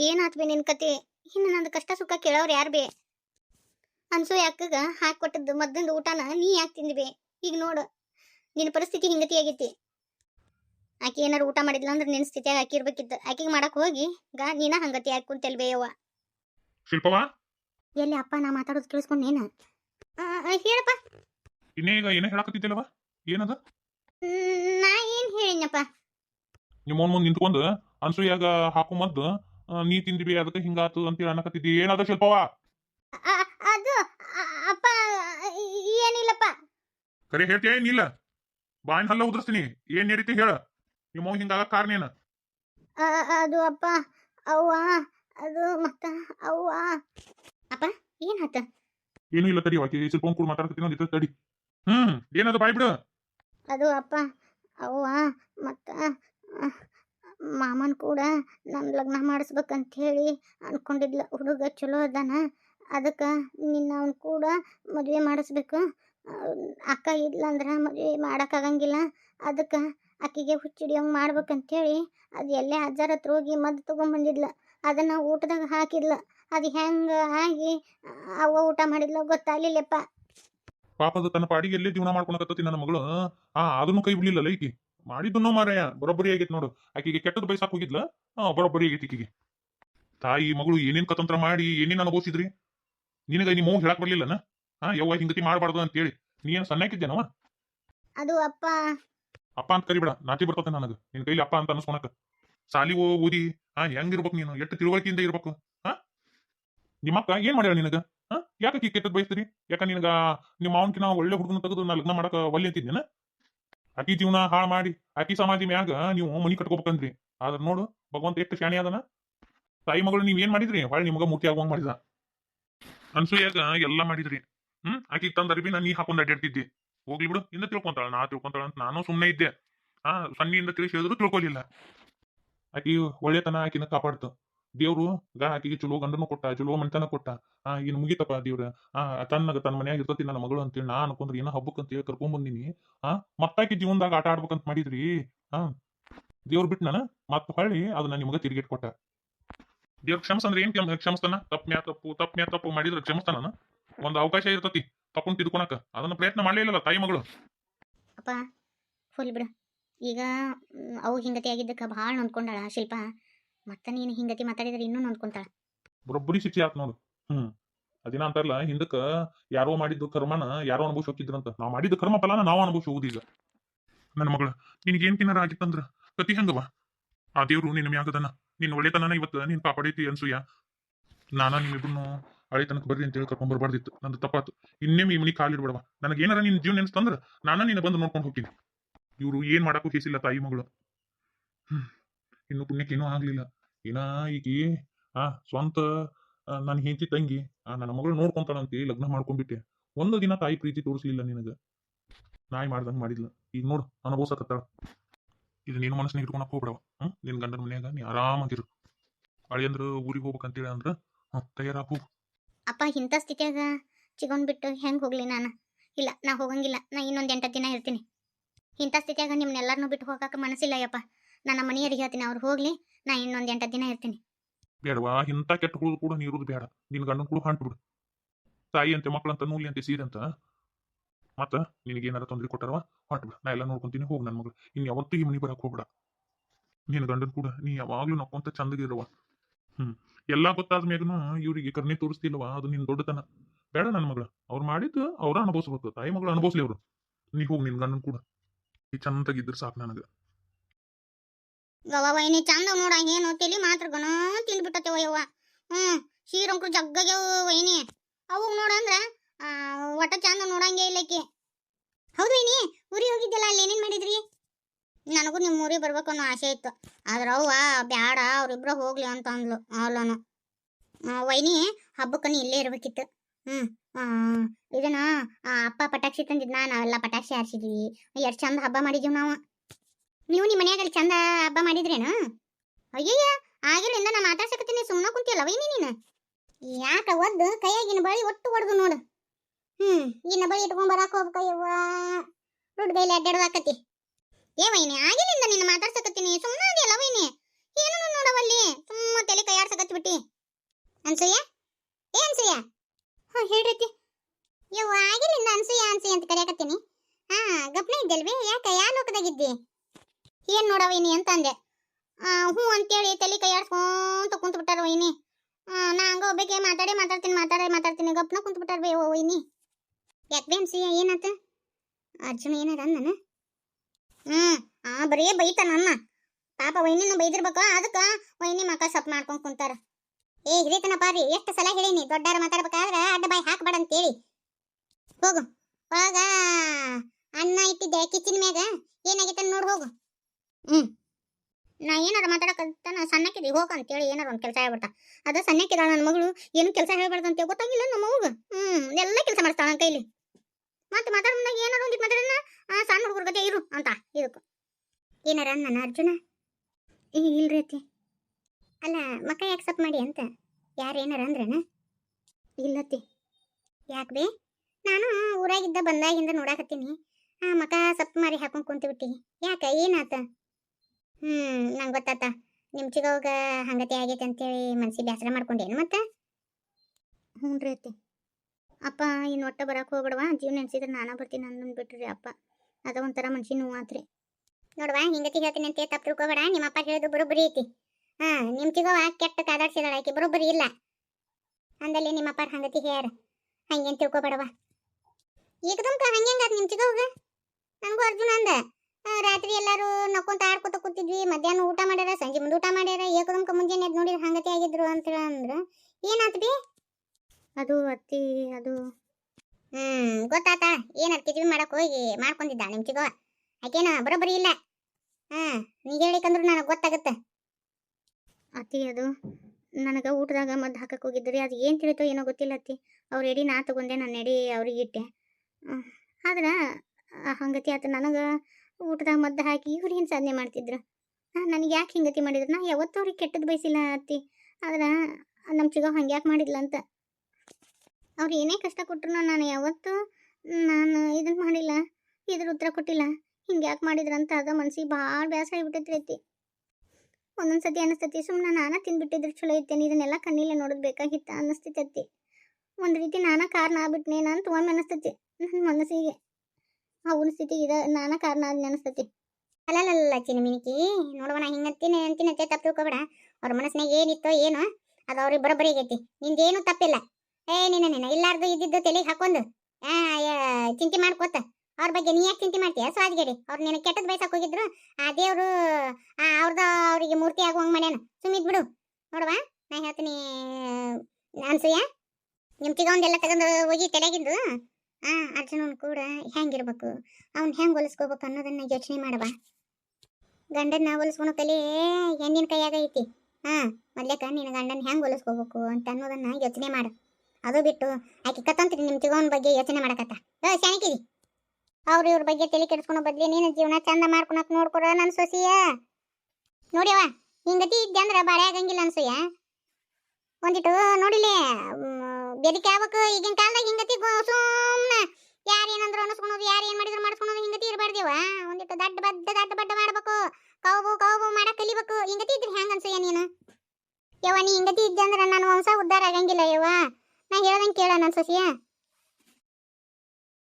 ಏನಾತ್ ಆತ್ವಿ ನಿನ್ ಕತೆ? ಇನ್ನು ನಂದು ಕಷ್ಟ ಸುಖ ಕೇಳೋರು ಯಾರು ಬೇ? ಅನ್ಸು ಯಾಕಗ ಹಾಕಿ ಕೊಟ್ಟದ್ದು ಮದ್ದಿಂದ ಊಟನ ನೀ ಯಾಕೆ ತಿಂದ್ಬೇ ಈಗ ನೋಡು ನಿನ್ನ ಪರಿಸ್ಥಿತಿ ಹಿಂಗತಿ ಆಗೈತಿ? ಆಕೆ ಏನಾರು ಊಟ ಮಾಡಿದ್ಲ ಅಂದ್ರೆ ನಿನ್ನ ಸ್ಥಿತಿಯಾಗ ಹಾಕಿರ್ಬೇಕಿತ್ತು ಆಕಿಗೆ ಮಾಡಕ್ ಹೋಗಿ ಗಾ ನೀನ ಹಂಗತಿ ಯಾಕೆ ಕುಂತೆಲ್ ಬೇಯವ್ವ ಶಿಲ್ಪವಾ ಎಲ್ಲಿ ಅಪ್ಪ ನಾ ಮಾತಾಡೋದು ಕೇಳಿಸ್ಕೊಂಡೇನ ಹೇಳಪ್ಪ. ಏನೇ ಹೇಳಕತ್ತಿದ್ದಲ್ಲವ ಏನದ? ನಾ ಏನ್ ಹೇಳಿನಪ್ಪ ನಿಮ್ಮ ಮುಂದೆ ನಿಂತ್ಕೊಂಡು ಅನ್ಸೂಯಾಗ ಹಾಕು ಮದ್ದು ಆ, ನೀ ತಿಂದಿವಿ ಅದಕ್ಕೆ ಹಿಂಗಾತು ಅಂತ ಅನ್ನಕತ್ತಿದ್ದಿ. ಏನಾದ್ರು ಶಿಲ್ಪವ ಅದು ಅಪ್ಪ ಏನಿಲ್ಲಪ್ಪ. ಕರೆ ಹೇಳ್ತೀಯ ಏನಿಲ್ಲ. ಬಾಯಿನ ಹಲ್ಲ ಉದ್ರಸ್ತೀನಿ. ಏನ್ ನಡೀತಿ ಹೇಳ. ನಿಮ್ಮ ಹಿಂಗಾಗ ಕಾರಣ ಏನ? ಅದು ಅಪ್ಪ ಅವ್ವ ಅದು ಮತ್ತ ಅವ್ವ. ಅಪ್ಪ ಏನ್ ಆತ? ಏನು ಇಲ್ಲ ತಡಿ ವಾಕಿ ಸ್ವಲ್ಪ ಕೂಡ ಮಾತಾಡ್ತೀನಿ ಒಂದಿತ್ತು ತಡಿ. ಹ್ಮ್ ಏನದು ಬಾಯ್ ಬಿಡು. ಅದು ಅಪ್ಪ ಅವ್ವ ಮತ್ತ ಮಾಮನ್ ಕೂಡ ನನ್ನ ಲಗ್ನ ಮಾಡಿಸ್ಬೇಕಂತ ಹೇಳಿ ಅನ್ಕೊಂಡಿದ್ಲ. ಹುಡುಗ ಚಲೋ ಅದಾನ. ಅದಕ್ಕೆ ನಿನ್ನ ಅವನ್ ಕೂಡ ಮದುವೆ ಮಾಡಿಸ್ಬೇಕು. ಅಕ್ಕ ಅಕ್ಕ ಅಂದ್ರೆ ಮದುವೆ ಮಾಡೋಕ್ಕಾಗಂಗಿಲ್ಲ. ಅದಕ್ಕೆ ಆಕಿಗೆ ಹುಚ್ಚಿಡಿಯಂಗೆ ಮಾಡ್ಬೇಕಂತೇಳಿ ಅದು ಎಲ್ಲೇ ಅಜ್ಜಾರ ಹತ್ರ ಹೋಗಿ ಮದ್ದು ತೊಗೊಂಬಂದಿದ್ಲ. ಅದನ್ನು ಊಟದಾಗ ಹಾಕಿದ್ಲ. ಅದು ಹೆಂಗೆ ಆಗಿ ಅವ್ವ ಊಟ ಮಾಡಿದ್ಲ ಗೊತ್ತಾಗ್ಲಿಲ್ಲಪ್ಪ. ಪಾಪದ ತನ್ನ ಪಾಡಿಗೆ ಎಲ್ಲೇ ಜೀವನ ಮಾಡ್ಕೊಳಕತ್ತತಿ ನನ್ನ ಮಗಳು? ಆ, ಅದನ್ನು ಕೈ ಬಿಡ್ಲಿಲ್ಲ ಈಕಿ? ಮಾಡಿದ್ದನ್ನೋ ಮಾರಾಯ. ಬರೋಬ್ಬರಿ ಆಗೈತಿ ನೋಡು. ಆಕಿಗೆ ಕೆಟ್ಟದ್ದು ಬಯಸಾಕ್ ಹೋಗಿದ್ಲ? ಹಾ ಬರೋಬ್ಬರಿ ಆಗೈತಿ ಈಕಿಗೆ. ತಾಯಿ ಮಗಳು ಏನೇನ್ ಕತಂತ್ರ ಮಾಡಿ ಏನೇನ್ ಅನುಭವಿಸಿದ್ರಿ? ನಿನಗ ನಿಮ್ಮ ಮಗು ಹೇಳಕ್ ಬರ್ಲಿಲ್ಲನ? ಹಾ ಯವ್ವ ಹಿಂಗತಿ ಮಾಡಬಾರ್ದು ಅಂತೇಳಿ. ನೀ ಏನ್ ಸಣ್ಣಕ್ಕಿದ್ದೇನವ ಅದು ಅಪ್ಪ. ಅಪ್ಪ ಅಂತ ಕರಿಬೇಡ. ನಾಚಿ ಬರ್ತತೆ ನನಗ. ನಿನ್ ಕೈಲಿ ಅಪ್ಪ ಅಂತ ಅನ್ಸ್ಕೊಳಕ ಸಾಲಿ ಓ ಓದಿ ಹಾ ಹೆಂಗಿರ್ಬೇಕು ನೀನು? ಎಷ್ಟು ತಿಳುವಳಿಕೆಯಿಂದ ಇರ್ಬೇಕು? ಹಾ? ನಿಮ್ಮಕ್ಕ ಏನ್ ಮಾಡ್ಯಾಳ ನಿನಗ? ಹಾ ಯಾಕೆ ಕೆಟ್ಟದ್ ಬಯಸ್ತೀರಿ? ಯಾಕ ನಿನಗ ನಿಮ್ಮ ಮಾವನ್ಕಿನ ಒಳ್ಳೆ ಹುಡುಗನ ತೆಗೆದು ನಾ ಲಗ್ನ ಮಾಡಕ ಒಲ್ಲೆ ಅಂತಿದ್ದೇನ ಆಕಿ ಜೀವನ ಹಾಳು ಮಾಡಿ ಆಕಿ ಸಮಾಧಿ ಮ್ಯಾಗ ನೀವು ಮನಿ ಕಟ್ಕೋಬೇಕಂದ್ರಿ. ಆದ್ರ ನೋಡು, ಭಗವಂತ ಎಷ್ಟು ಶಾಣಿ ಅದನ? ತಾಯಿ ಮಗಳು ನೀವ್ ಏನ್ ಮಾಡಿದ್ರಿ? ಹೊಳ್ಳಿ ನಿಮಗ ಮೂರ್ತಿ ಆಗುವಂಗ್ ಮಾಡಿದ. ಅನ್ಸೂಯಾಗ ಎಲ್ಲಾ ಮಾಡಿದ್ರಿ. ಹ್ಮ್ ಆಕಿ ತಂದ ನಾ ನೀ ಹಾಕೊಂಡ್ ಅಡ್ಡಾಡ್ತಿದ್ದಿ ಹೋಗ್ಲಿ ಬಿಡು ಇಂದ ತಿಳ್ಕೊಂತಾಳ, ನಾ ತಿಳ್ಕೊಂತಾಳ ಅಂತ ನಾನು ಸುಮ್ಮನೆ ಇದ್ದೆ. ಹಾ ಸನ್ನಿಯಿಂದ ತಿಳಿಸಿ ಹೇಳಿದ್ರು ತಿಳ್ಕೊಲಿಲ್ಲ. ಆಕಿ ಒಳ್ಳೆತನ ಆಕಿನ ಕಾಪಾಡ್ತು. ದೇವ್ರು, ಗಾ, ಆಕಿಗೆ ಚಲೋ ಗಂಡನು ಕೊಟ್ಟ, ಚಲೋ ಮನೆತನ ಕೊಟ್ಟ. ಆ ಇನ್ ಮುಗಿತಪ್ಪ ದೇವ್ರ. ಆ ತನ್ನಗ ತನ್ನ ಮನ್ಯಾಗ ಇರ್ತತಿ ನನ್ನ ಮಗಳು ಅಂತೇಳಿ ನಾ ಅನ್ಕೊಂಡ್ರಿ ಏನೋ ಹಬ್ಬಕ್ಕೆ ಅಂತೇಳಿ ಕರ್ಕೊಂಡ್ ಬಂದಿನಿ. ಆ, ಮತ್ತಾಕಿ ಜೀವನದಾಗ ಆಟ ಆಡ್ಬೇಕಂತ ಮಾಡಿದ್ರಿ? ಆ, ದೇವ್ರು ಬಿಟ್ಟು ನಾನು ಮತ್ತ ಹೊಳ್ಳಿ ಅದನ್ನ ನಿಮಗ ತಿರುಗಿಟ್ ಕೊಟ್ಟ. ದೇವ್ರ ಕ್ಷಮಸಂದ್ರೆ ಏನ್ ಕ್ಷಮಸ್ತಾನ? ತಪ್ಪ ಮ್ಯಾ ತಪ್ಪು, ತಪ್ಪ ಮ್ಯಾ ತಪ್ಪು ಮಾಡಿದ್ರೆ ಕ್ಷಮಸ್ತಾನ ಒಂದ್ ಅವಕಾಶ ಇರ್ತತಿ, ತಪ್ಪನ್ ತಿದ್ಕೊಳಕ ಅದನ್ನ ಪ್ರಯತ್ನ ಮಾಡ್ಲಿಲ್ಲ ತಾಯಿ ಮಗಳು. ಅಪ್ಪ, ಫುಲ್ ಬಿಡು. ಈಗ ಅವು ಹಿಂಗತಿ ಆಗಿದ್ದಕ್ಕ ಭಾಳ ನೊಂದ್ಕೊಂಡಾಳ ಶಿಲ್ಪ. ಮತ್ತೆ ನೀನು ಹಿಂಗತಿ ಮಾತಾಡಿದ್ರೆ ಇನ್ನೂ ನೊಂದ್ಕೊಂತಾಳ. ಬರೋಬ್ಬರಿ ಶಿಕ್ಷೆ ಆತ್ ನೋಡು. ಹ್ಮ್. ಅದಿನ ಅಂತಾರಲ್ಲ, ಹಿಂದಕ್ಕ ಯಾರೋ ಮಾಡಿದ್ದು ಕರ್ಮನ ಯಾರೋ ಅನುಭವಿಸಿ ನಾವ್ ಮಾಡಿದ್ದು ಕರ್ಮ ಫಲನ ನಾವು ಅನುಭವಿಸಿ ಈಗ. ನನ್ನ ಮಗಳ, ನಿನಗೆ ಏನ್ ತಿನ್ನಾರ ಆಗಿತ್ತಂದ್ರ ಕತಿ ಹೆಂಗವ ಆ ದೇವ್ರು ನಿನ್ನ ಮ್ಯಾಗದನ ನಿನ್ನ ಒಳ್ಳೆತನನ ಇವತ್ತು ನೀನ್ ಕಾಪಾಡೈತಿ ಅನ್ಸೂಯ? ನಾನ ನಿಮ್ಮಿಬ್ರು ಹಳೆ ತನಕ ಬರ್ರಿ ಅಂತೇಳಿ ಕರ್ಕೊಂಡ್ ಬರ್ಬಾರ್ದಿತ್ತು. ನಂದು ತಪ್ಪಾತು. ಇನ್ನೇಮ್ ಈ ಮನಿ ಕಾಲಿಡ್ಬೇಡವ ನನಗೆ ಏನಾರ ನಿನ್ ಜೀವನ ನೆನ್ಸ್ತಂದ್ರ ನಾನ ನಿನ್ನ ಬಂದು ನೋಡ್ಕೊಂಡು ಹೋಗ್ತೀನಿ. ಇವ್ರು ಏನ್ ಮಾಡಕ್ಕೂ ಕೇಸಿಲ್ಲ ತಾಯಿ ಮಗಳು. ಹ್ಮ್. ಇನ್ನು ಪುಣ್ಯಕ್ಕೆ ಏನೂ ಆಗ್ಲಿಲ್ಲ. ಏನ ಈಕಿ, ಆ, ಸ್ವಂತ ನನ್ನ ಹೆಂಡತಿ ತಂಗಿ, ಆ, ನನ್ನ ಮಗಳು ನೋಡ್ಕೊಂತಾಳಂತಿ, ಲಗ್ನ ಮಾಡ್ಕೊಂಡ್ಬಿಟ್ಟೆ. ಒಂದು ದಿನ ತಾಯಿ ಪ್ರೀತಿ ತೋರಿಸ್ಲಿಲ್ಲ ನಿನಗ. ನಾಯಿ ಮಾಡ್ದಂಗ್ ಮಾಡಿದ್ಲ. ಈಗ ನೋಡು ಅನುಭವಿಸಕತ್ತಾಳ ಇದು ನೀನು ಮನಸ್ಸಿನಾಗ ಇಟ್ಕೊಳಕ್ ಹೋಗ್ಬಿಡವ. ಹ್ಮ್? ನಿನ್ ಗಂಡನ ಮನ್ಯಾಗ ನೀ ಆರಾಮಾಗಿರು. ಅಳಿಯಂದ್ರ ಊರಿಗೆ ಹೋಗ್ಬೇಕಂತೇಳಿ ಅಂದ್ರ ತಯಾರಾಗ ಹೋಗು. ಅಪ್ಪ, ಇಂಥ ಸ್ಥಿತಿಯಾಗ ಚಿಗೊಂಡ್ಬಿಟ್ಟು ಹೆಂಗ್ ಹೋಗ್ಲಿ ನಾನು? ಇಲ್ಲ, ನಾ ಹೋಗಂಗಿಲ್ಲ. ನಾ ಇನ್ನೊಂದ್ ಎಂಟು ದಿನ ಇರ್ತೀನಿ. ಇಂಥ ಸ್ಥಿತಿಯಾಗ ನಿಮ್ನೆಲ್ಲಾರನ್ನೂ ಬಿಟ್ಟು ಹೋಗಕ್ಕೆ ಮನಸ್ಸಿಲ್ಲ ಯಪ್ಪ ನನ್ನ ಮನೆಯವ್ರಿಗೆ ಹೇಳ್ತೀನಿ, ಅವ್ರು ಹೋಗ್ಲಿ, ನಾ ಇನ್ನೊಂದು ಎಂಟು ದಿನ ಇರ್ತೀನಿ. ಬೇಡವಾ, ಇಂಥ ಕೆಟ್ಟ ಹುಡುಗ ಕೂಡ ನೀ ಇರುದು ಬೇಡ. ನಿನ್ ಗಂಡನ ಕೂಡ ಹಂಟು ಬಿಡು. ತಾಯಿ ಅಂತೆ, ಮಕ್ಕಳಂತ, ನೂಲಿ ಅಂತೆ ಅಂತ? ಮತ್ತ ನಿನಗೆ ಏನಾರ ತೊಂದ್ರೆ ಕೊಟ್ಟಾರವ? ಹಂಟು ಬಿಡು. ನಾ ಎಲ್ಲ ನೋಡ್ಕೊಂತೀನಿ, ಹೋಗಿ ನನ್ನ ಮಗಳು. ಇನ್ನು ಯಾವತ್ತೂ ಈ ಮನೆ ಬರಕ್ ಹೋಗ್ಬೇಡ. ನಿನ್ನ ಗಂಡನ ಕೂಡ ನೀ ಯಾವಾಗ್ಲೂ ನಕ್ಕೊಂತ ಚಂದಗಿರುವ ಹ್ಮ್. ಎಲ್ಲಾ ಗೊತ್ತಾದ ಮ್ಯಾಗನು ಇವ್ರಿಗೆ ಕರ್ಣಿ ತೋರಿಸ್ತಿಲ್ವಾ ಅದು ನಿನ್ ದೊಡ್ಡತನ. ಬೇಡ ನನ್ನ ಮಗಳು. ಅವ್ರು ಮಾಡಿದ್ದು ಅವ್ರ ಅನುಭವಿಸ್ಬೇಕು. ತಾಯಿ ಮಗಳು ಅನುಭವಿಸ್ಲಿ ಅವ್ರು. ನೀ ಹೋಗಿ ನಿನ್ ಗಂಡನ ಕೂಡ. ಈ ಚಂದಾಗಿದ್ರೆ ಸಾಕು ನನಗ. ಗವ ವೈನಿ ಚಂದ ನೋಡ ಏನು, ತಲಿ ಮಾತ್ರ ಗಣ ತಿಂದ್ಬಿಟ್ಟತೆ, ಯವ್ವ ಹ್ಞೂ ಸೀರಂಕ್ರು ಜಗ್ಗಗೆ ವೈನಿ ಅವಾಗ ನೋಡಂದ್ರ ಒಟ್ಟ ಚಂದ ನೋಡಂಗೆ ಇಲ್ಲಕಿ ಹೌದು ವೈನಿ ಊರಿಗೆ ಹೋಗಿದ್ದಿಲ್ಲ ಅಲ್ಲಿ ಏನೇನು ಮಾಡಿದ್ರಿ? ನನಗೂ ನಿಮ್ಮ ಊರಿಗೆ ಬರ್ಬೇಕು ಅನ್ನೋ ಆಸೆ ಇತ್ತು. ಆದ್ರೆ ಅವ್ವ, ಬ್ಯಾಡ, ಅವರಿಬ್ರು ಹೋಗ್ಲಿ ಅಂತ ಅಂದ್ಲು ಅಲ್ಲನು ವೈನಿ ಹಬ್ಬಕ್ಕ ನೀ ಇಲ್ಲೇ ಇರ್ಬೇಕಿತ್ತು. ಹ್ಮ್ ಇದನ್ನ ಅಪ್ಪ ಪಟಾಕ್ಷಿ ತಂದಿದ್ನ, ನಾವೆಲ್ಲ ಪಟಾಕ್ಷಿ ಹಾರಿಸಿದ್ವಿ. ಎಷ್ಟು ಚಂದ ಹಬ್ಬ ಮಾಡಿದೀವಿ ನಾವು. ನೀವು ನಿಮ್ಮ ಮನ್ಯಾಗ ಚಂದ ಹಬ್ಬ ಮಾಡಿದ್ರೇನು? ಅಯ್ಯಯ್ಯ ಆಗಿಲಿಂದ ನಾ ಮಾತಾಡ್ಸಕತ್ತೀನಿ ಸುಮ್ಮನೆ ಕುಂತಿಯಲ್ಲ ವೈನಿ ನೀನು? ಯಾಕ ಒದ್ದು ಕೈಯಾಗಿನ ಬಳಿ ಒಟ್ಟು ಹೊಡೆದು ನೋಡು. ಹ್ಮ್ ಇನ್ನ ಬಳಿ ಇಟ್ಕೊಂಡ್ ಬರಾಕ್ ಹೋಗ್ಬೇಕಯ್ಯವ್ವ. ದುಡ್ಡು ಕೈಲಿ ಅಡ್ಡಾಡ್ದಾಕತಿ ಏ ವೈನಿ ಆಗಿಲಿಂದ ನಿನ್ನ ಮಾತಾಡ್ಸಕತ್ತೀನಿ ಸುಮ್ಮನೆ ಅದೆಯಲ್ಲ ವೈನಿ ಏನು ನೋಡವಲ್ಲಿ ಸುಮ್ಮ ತಲೆ ಕೈಯಾಡ್ಸಕತ್ ಬಿಟ್ಟಿ ಅನ್ಸೂಯ ಏ ಅನ್ಸೂಯ ಹ್ಞೂ ಹೇಳ್ರಿ ಯವ್ವ ಆಗಿಲ್ಲಿಂದ ಅನ್ಸೂಯ ಅನ್ಸೂಯ ಅಂತ ಕರೆಯಕತ್ತೀನಿ ಹಾ ಗಪ್ನೆ ಇದ್ದಲ್ವೇ ಯಾಕ ಯಾ ಲೋಕದಾಗಿದ್ದಿ ಏನ್ ನೋಡವ ಇನಿ ಅಂತ ಅಂದೆ ಆ, ಹ್ಞೂ ಅಂತೇಳಿ ತಲೆ ಕೈಯಾಡ್ಸ್ಕೊಂತ ಕುಂತ ಬಿಟ್ಟಾರ ವೈನಿ. ನಾ ಹಂಗ ಒಬ್ಬಕ್ಕೆ ಮಾತಾಡೇ ಮಾತಾಡ್ತೀನಿ ಮಾತಾಡೇ ಮಾತಾಡ್ತೀನಿ, ಗಪ್ನ ಕುಂತ ಬಿಟ್ಟಾರ ಬೇ ವೈನಿ. ಯಾಕೆ ಎಂ ಸಿ ಏನಾತ? ಅರ್ಜುನ ಏನಾರ ನಾನು ಹ್ಞೂ, ಆ, ಬರೀ ಬೈತಾನ ಅಮ್ಮ ಪಾಪ ವೈನಿನೂ ಬೈದಿರ್ಬೇಕು, ಅದಕ್ಕೆ ವೈನಿ ಮಕ ಸಪ್ ಮಾಡ್ಕೊಂಡು ಕುಂತಾರ. ಏ, ಹಿರಿತನ ಪಾರಿ, ಎಷ್ಟು ಸಲ ಹೇಳೀನಿ, ದೊಡ್ಡಾರ ಮಾತಾಡ್ಬೇಕಾದ್ರೆ ಅಡ್ಡ ಬಾಯಿ ಹಾಕ್ಬೇಡ ಅಂತೇಳಿ. ಹೋಗು, ಒಳಗ ಅನ್ನ ಇಟ್ಟಿದ್ದೆ ಕಿಚನ್ ಮ್ಯಾಗ. ಏನಾಗೈತೆ ನೋಡಿ ಹೋಗು. ಹ್ಮ್. ನಾ ಏನಾರ ಮಾತಾಡಕತ್ತಾನ ಸಣ್ಣಕ್ಕಿದಿ, ಹೋಗ ಅಂತೇಳಿ ಏನಾರ ಒಂದು ಕೆಲಸ ಹೇಳ್ಬಿಟ್ಟ ಅದು ಸಣ್ಣಕ್ಕಿದಾಳ ನನ್ನ ಮಗಳು, ಏನು ಕೆಲಸ ಹೇಳ್ಬಾರ್ದು ಅಂತ ಗೊತ್ತಾಗಿಲ್ಲ ನಮ್ಮ ಮಗ ಹ್ಞೂ ಎಲ್ಲ ಕೆಲಸ ಮಾಡ್ತಾಳ ನನ್ನ ಕೈಲಿ. ಮತ್ತೆ ಮಾತಾಡ ಮುಂದಾಗ ಏನಾರ ಒಂದು ಮಾತಾಡೋಣ ಆ ಸಣ್ಣ ಹುಡುಗರ ಗತೆ ಇರು ಅಂತ, ಇದಕ್ಕೆ. ಏನಾರ ನನ್ನ ಅರ್ಜುನ? ಏ, ಇಲ್ರಿ ಅತ್ತಿ. ಅಲ್ಲ ಮಕ್ಕ ಯಾಕೆ ಮಾಡಿ ಅಂತ? ಯಾರು ಏನಾರ ಅಂದ್ರನ? ಇಲ್ಲತ್ತಿ ಯಾಕೆ ಬೇ? ನಾನು ಊರಾಗಿದ್ದ ಬಂದಾಗಿಂದ ನೋಡಾಕತ್ತೀನಿ. ಆ ಮಕ ಸಪ್ ಮಾರಿ ಹಾಕೊಂಡು ಕುಂತು ಯಾಕ, ಏನಾತ? ಹ್ಮ್ ನಂಗೆ ಗೊತ್ತಾತ. ನಿಮ್ ಚಿಗವಾಗ ಹಂಗತಿ ಆಗೈತೆ ಅಂತೇಳಿ ಮನ್ಸಿಗೆ ಬೇಸರ ಮಾಡ್ಕೊಂಡೇನು ಮತ್ತೆ? ಹ್ಞೂ ರೀ ಅತ್ತಿ. ಅಪ್ಪ ಇನ್ ಒಟ್ಟ ಬರಕ್ಕೆ ಹೋಗ್ಬಿಡವಾ? ಜೀವ್ ನೆನ್ಸಿದ್ರೆ ನಾನ ಬರ್ತೀನಿ ಅಂದ್ ಬಿಟ್ರಿ ಅಪ್ಪ. ಅದ ಒಂಥರ ಮನ್ಸಿನ ಆತ್ರಿ ನೋಡ್ವಾ ಹಿಂಗತಿ ಹೇಳ್ತೀನಿ ಅಂತ ತಪ್ಪು ತಿಳ್ಕೊಬೇಡ. ನಿಮ್ಮ ಅಪ್ಪ ಹೇಳಿದ್ರು ಬರೋಬ್ಬರಿ ಐತಿ. ಹಾ ನಿಮ್ ಚಿಗವ ಕೆಟ್ಟ ಕಾದಾಡ್ಸಿದಾಳ ಆಕಿ ಬರೋಬ್ಬರಿ ಇಲ್ಲ. ಅಂದಲ್ಲಿ ನಿಮ್ಮ ಅಪ್ಪ ಹಂಗತಿ ಹೇಳ್ಯಾರ. ಹಂಗೇನ್ ತಿಳ್ಕೊಬೇಡವ? ಏಕದಮ್ಕ ಹಂಗಂಗಾತ್ ನಿಮ್ ಚಿಗವಾಗ? ನಂಗೂ ಅರ್ಜುನ ಅಂದ. ಕೂತಿದ್ವಿ ಮಧ್ಯಾಹ್ನ ಊಟ ಮಾಡ್ಯಾರ ಸಂಜೆ ಮುಂದೆ ಊಟ ಮಾಡ್ಯಾರ ಏಕದಮ್ಕ ಮುಂಜಾನೆ ಎದ್ದು ನೋಡಿದ್ರೆ ಹಂಗತಿ ಆಗಿದ್ರು ಅಂತ ಅಂದ್ರೆ ಏನಾತ್ ಬಿ? ಅದು ಅತ್ತಿ ಅದು. ಹ್ಮ್ ಗೊತ್ತಾತ ಏನಾರ ಕಿಜ್ವಿ ಮಾಡಕ್ ಹೋಗಿ ಮಾಡ್ಕೊಂಡಿದ್ದ ನಿಮ್ ಚಿಗೋ ಆಕೇನ ಬರೋಬ್ಬರಿ ಇಲ್ಲ. ಹಾ ನೀ ಹೇಳಿಕಂದ್ರು ನನಗೆ ಗೊತ್ತಾಗತ್ತೆ. ಅತ್ತಿ ಅದು ನನಗೆ ಊಟದಾಗ ಮದ್ದು ಹಾಕಕ್ಕೆ ಹೋಗಿದ್ರಿ ಅದು ಏನು ತಿಳಿತೋ ಏನೋ ಗೊತ್ತಿಲ್ಲ ಅತ್ತಿ. ಅವ್ರ ಎಡಿ ನಾ ತಗೊಂಡೆ ನನ್ನ ಎಡಿ ಅವ್ರಿಗೆ ಇಟ್ಟೆ. ಆದ್ರೆ ಹಂಗತಿ ಆತ ನನಗೆ ಊಟದಾಗ ಮದ್ದು ಹಾಕಿ ಇವ್ರು ಏನು ಸಾಧನೆ ಮಾಡ್ತಿದ್ರು. ನನಗೆ ಯಾಕೆ ಹಿಂಗತಿ ಮಾಡಿದ್ರು? ನಾ ಯಾವತ್ತೂ ಅವ್ರಿಗೆ ಕೆಟ್ಟದ್ದು ಬಯಸಿಲ್ಲ ಅತ್ತಿ. ಆದ್ರೆ ನಮ್ಮ ಚಿಗೋ ಹಂಗೆ ಯಾಕೆ ಮಾಡಿದ್ಲ ಅಂತ. ಅವ್ರು ಏನೇ ಕಷ್ಟ ಕೊಟ್ಟರು ನಾನು ಯಾವತ್ತೂ ನಾನು ಇದನ್ನು ಮಾಡಿಲ್ಲ. ಇದ್ರ ಉತ್ತರ ಕೊಟ್ಟಿಲ್ಲ. ಹಿಂಗೆ ಯಾಕೆ ಮಾಡಿದ್ರಂತ ಅದು ಮನ್ಸಿಗೆ ಭಾಳ ಬೇಸರ ಆಗ್ಬಿಟ್ಟೈತ್ರಿ ಅತ್ತಿ. ಒಂದೊಂದ್ಸತಿ ಅನ್ನಿಸ್ತತಿ ಸುಮ್ಮನೆ ನಾನು ತಿಂದ್ಬಿಟ್ಟಿದ್ರೆ ಚಲೋ ಇತ್ತೇನೆ? ಇದನ್ನೆಲ್ಲ ಕಣ್ಣಿಲ್ಲೇ ನೋಡೋದು ಬೇಕಾಗಿತ್ತ ಅನ್ನಿಸ್ತೈತಿ ಒಂದು ರೀತಿ ನಾನು ಕಾರಣ ಆಗ್ಬಿಟ್ನೇನ ಅಂತ ಒಮ್ಮೆ ಅನ್ನಿಸ್ತತಿ ನನ್ನ ಮನಸ್ಸಿಗೆ. ಅವನ ಸ್ಥಿತಿ ಇದ, ನಾನ ಕಾರಣ ಅದ್ ಅನಿಸ್ತತಿ ಅಲ್ಲಲ್ಲ ಚಿನ್ನಮಿನಿಕಿ ನೋಡುವ ನಾ ಹಿಂಗಂತೀನಿ ಅಂತೀನಿ ಅಂತ ತಪ್ಪು ತಿಳ್ಕೊಬೇಡ. ಅವ್ರ ಮನಸ್ಸಿನಾಗ ಏನಿತ್ತೋ, ಏನು, ಅದು ಅವ್ರಿಗೆ ಬರೋಬ್ಬರಿ ಆಗೈತಿ. ನಿಂದೇನು ತಪ್ಪಿಲ್ಲ. ಏ, ನಿನ್ನ ನಿನ್ನ, ಇಲ್ಲಾರ್ದು ಇದ್ದಿದ್ದು ತಲೆಗೆ ಯಾ- ಚಿಂತೆ ಮಾಡ್ಕೋತ. ಅವ್ರ ಬಗ್ಗೆ ನೀ ಯಾಕೆ ಚಿಂತೆ ಮಾಡ್ತೀಯ? ಸ್ವಾದಿಗೇಡಿ ಅವ್ರು ನಿನ್ನ ಕೆಟ್ಟದ್ ಬಯಸಕ್ಕೆ ಹೋಗಿದ್ರು, ಆ ದೇವ್ರು, ಆ ಅವರಿಗೆ ಮೂರ್ತಿ ಆಗುವಂಗ್ ಮಾಡ್ಯಾನ. ಸುಮ್ಮಿದ್ ಬಿಡು ನೋಡುವ ನಾ ಹೇಳ್ತೀನಿ, ಅನ್ಸೂಯ? ನಿಮ್ ಒಂದೆಲ್ಲ ತಗೊಂಡು ಹೋಗಿ ತಲೆಗಿದ್ದು ಆ ಅರ್ಜುನನ್ ಕೂಡ ಹೆಂಗಿರ್ಬೇಕು ಅವ್ನ್ ಹೆಂಗ್ ಹೊಲಿಸ್ಕೋಬೇಕು ಅನ್ನೋದನ್ನ ಯೋಚನೆ ಮಾಡವ ಗಂಡನ್ನ ಹೊಲಿಸ್ಕೊಳೋ ಕಲೆ ಹೆಣ್ಣಿನ ಕೈಯಾಗ ಐತಿ. ಹಾ, ಮೊದ್ಲೇಕ ನಿನ್ನ ಗಂಡನ ಹೆಂಗ್ ಹೊಲಿಸ್ಕೋಬೇಕು ಅಂತ ಅನ್ನೋದನ್ನ ಯೋಚನೆ ಮಾಡು. ಅದು ಬಿಟ್ಟು ಆಕಿ ಕತ್ತಂತ್ರಿ ನಿಮ್ಮ ಚಿಗೋನ್ ಬಗ್ಗೆ ಯೋಚನೆ ಮಾಡಕತ್ತ. ಓ ಶಾಣಕಿದಿ ಅವ್ರ ಇವ್ರ ಬಗ್ಗೆ ತಲೆ ಕೆಡಿಸ್ಕೊಳೋ ಬದ್ಲಿ ನೀನು ಜೀವನ ಚಂದ ಮಾಡ್ಕೊಳಕ್ ನೋಡ್ಕೊರ ನನ್ ಸೊಸಿಯ. ನೋಡ್ಯವ ಹಿಂಗತಿ ಇದ್ದೆ ಅಂದ್ರೆ ಬಾಳೆ ಆಗಂಗಿಲ್ಲ ಅನ್ಸೂಯ. ಒಂದಿಟ್ಟು ನೋಡಿಲಿ ಬೆದಕ್ಕೆ ಆಗ್ಬೇಕು ಈಗಿನ ಕಾಲದಾಗ ಹಿಂಗತಿ ಹಿಂಗತಿ ಇದ್ರಿ? ಹೆಂಗ ಅನ್ಸಯ್ಯ ನೀನು? ಯವ್ವ, ನೀ ಹಿಂಗತಿ ಇದ್ದೆ ಅಂದ್ರ ನನ್ನ ವಂಶ ಉದ್ಧಾರ ಆಗಂಗಿಲ್ಲ ಯವ್ವ. ನಾ ಹೇಳ್ದಂಗೆ ಕೇಳ ನನ್ನ ಸೊಸಿಯ.